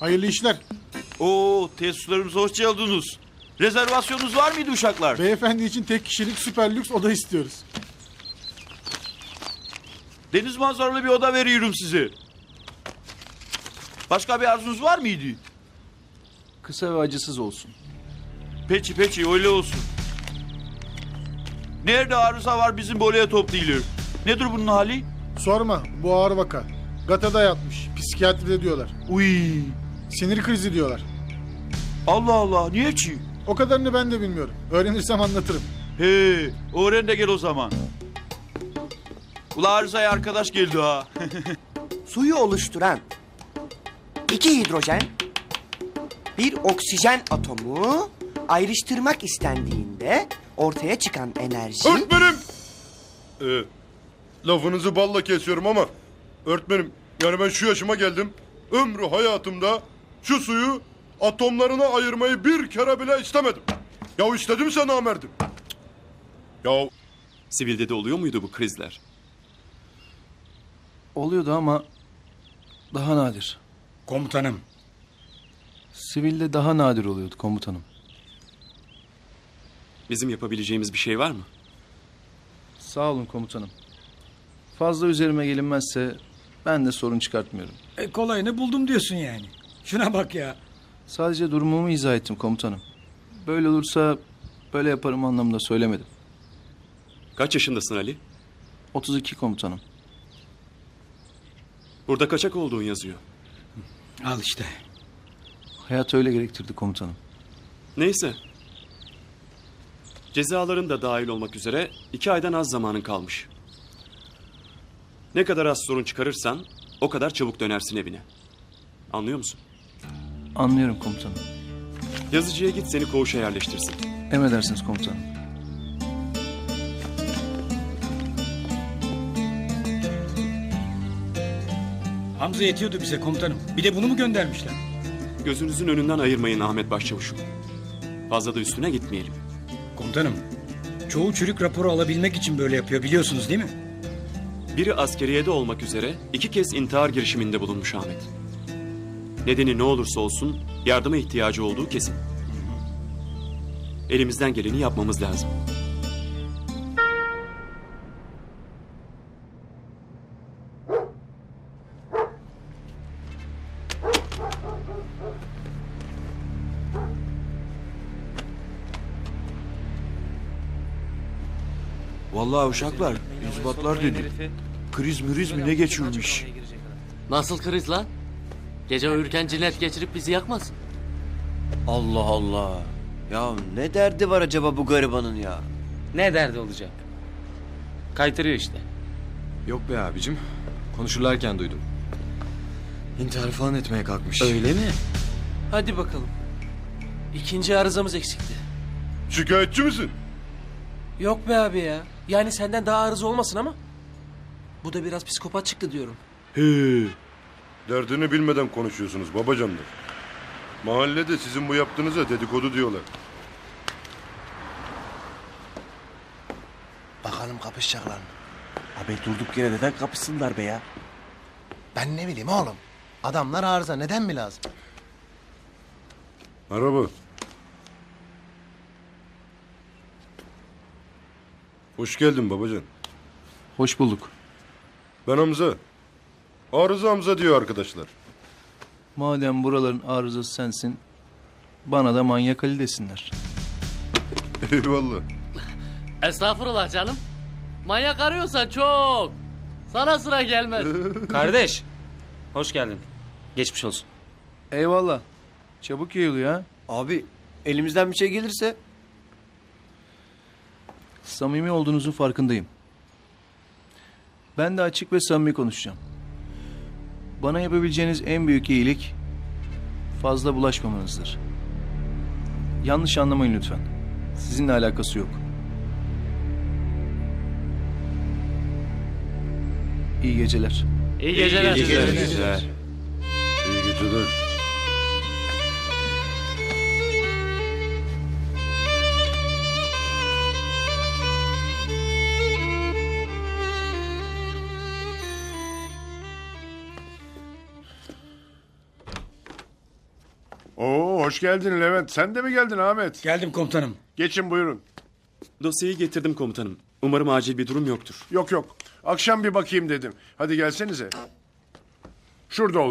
Hayırlı işler. Oo tesislerimize hoş geldiniz. Rezervasyonunuz var mıydı uşaklar? Beyefendi için tek kişilik süper lüks oda istiyoruz. Deniz manzaralı bir oda veriyorum size. Başka bir arzunuz var mıydı? Kısa ve acısız olsun. Peki peki öyle olsun. Nerede arıza var bizim bolaya toplayılır. Nedir bunun hali? Sorma bu ağır vaka. Gatada yatmış. Psikiyatride diyorlar. Uy. Sinir krizi diyorlar. Allah Allah niye ki? O kadarını ben de bilmiyorum. Öğrenirsem anlatırım. He, öğren de gel o zaman. Ula arızaya arkadaş geldi ha. Suyu oluşturan iki hidrojen, bir oksijen atomu ayrıştırmak istendiğinde ortaya çıkan enerji... Öğretmenim! Ee, lafınızı balla kesiyorum ama öğretmenim yani ben şu yaşıma geldim. Ömrü hayatımda şu suyu atomlarına ayırmayı bir kere bile istemedim. Ya istedimse namerdim. Ya Sivilde de oluyor muydu bu krizler? Oluyordu ama daha nadir. Komutanım. Sivilde daha nadir oluyordu komutanım. Bizim yapabileceğimiz bir şey var mı? Sağ olun komutanım. Fazla üzerime gelinmezse ben de sorun çıkartmıyorum. E, kolayını buldum diyorsun yani. Şuna bak ya. Sadece durumumu izah ettim komutanım. Böyle olursa böyle yaparım anlamında söylemedim. Kaç yaşındasın Ali? 32 komutanım. Burada kaçak olduğun yazıyor. Al işte. Hayat öyle gerektirdi komutanım. Neyse. Cezaların da dahil olmak üzere iki aydan az zamanın kalmış. Ne kadar az sorun çıkarırsan o kadar çabuk dönersin evine. Anlıyor musun? Anlıyorum komutanım. Yazıcıya git seni koğuşa yerleştirsin. Emredersiniz komutanım. Hamza yetiyordu bize komutanım. Bir de bunu mu göndermişler? Gözünüzün önünden ayırmayın Ahmet Başçavuş'um. Fazla da üstüne gitmeyelim. Komutanım. Çoğu çürük raporu alabilmek için böyle yapıyor biliyorsunuz değil mi? Biri askeriyede olmak üzere iki kez intihar girişiminde bulunmuş Ahmet. Nedeni ne olursa olsun yardıma ihtiyacı olduğu kesin. Elimizden geleni yapmamız lazım. Vallahi uşaklar, yüzbatlar dedi. Kriz müriz mi ne geçiyormuş? Nasıl kriz lan? Gece uyurken cinnet geçirip bizi yakmasın. Allah Allah. Ya ne derdi var acaba bu garibanın ya? Ne derdi olacak? Kaytırıyor işte. Yok be abicim. Konuşurlarken duydum. İntihar falan etmeye kalkmış. Öyle mi? Hadi bakalım. İkinci arızamız eksikti. şikayetçi misin? Yok be abi ya. Yani senden daha arıza olmasın ama. Bu da biraz psikopat çıktı diyorum. He. Derdini bilmeden konuşuyorsunuz babacanlar. Mahallede sizin bu yaptığınıza dedikodu diyorlar. Bakalım kapışacaklar mı? Abi durduk yere neden kapışsınlar be ya? Ben ne bileyim oğlum. Adamlar arıza neden mi lazım? Merhaba. Hoş geldin babacan. Hoş bulduk. Ben Hamza. Arıza Hamza diyor arkadaşlar. Madem buraların arızası sensin, bana da manyak Ali desinler. Eyvallah. Estağfurullah canım. Manyak arıyorsan çok. Sana sıra gelmez. Kardeş. Hoş geldin. Geçmiş olsun. Eyvallah. Çabuk yayılıyor ha. Abi elimizden bir şey gelirse Samimi olduğunuzun farkındayım. Ben de açık ve samimi konuşacağım. Bana yapabileceğiniz en büyük iyilik fazla bulaşmamanızdır. Yanlış anlamayın lütfen. Sizinle alakası yok. İyi geceler. İyi geceler. İyi geceler. Hoş geldin Levent. Sen de mi geldin Ahmet? Geldim komutanım. Geçin buyurun. Dosyayı getirdim komutanım. Umarım acil bir durum yoktur. Yok yok. Akşam bir bakayım dedim. Hadi gelsenize. Şurada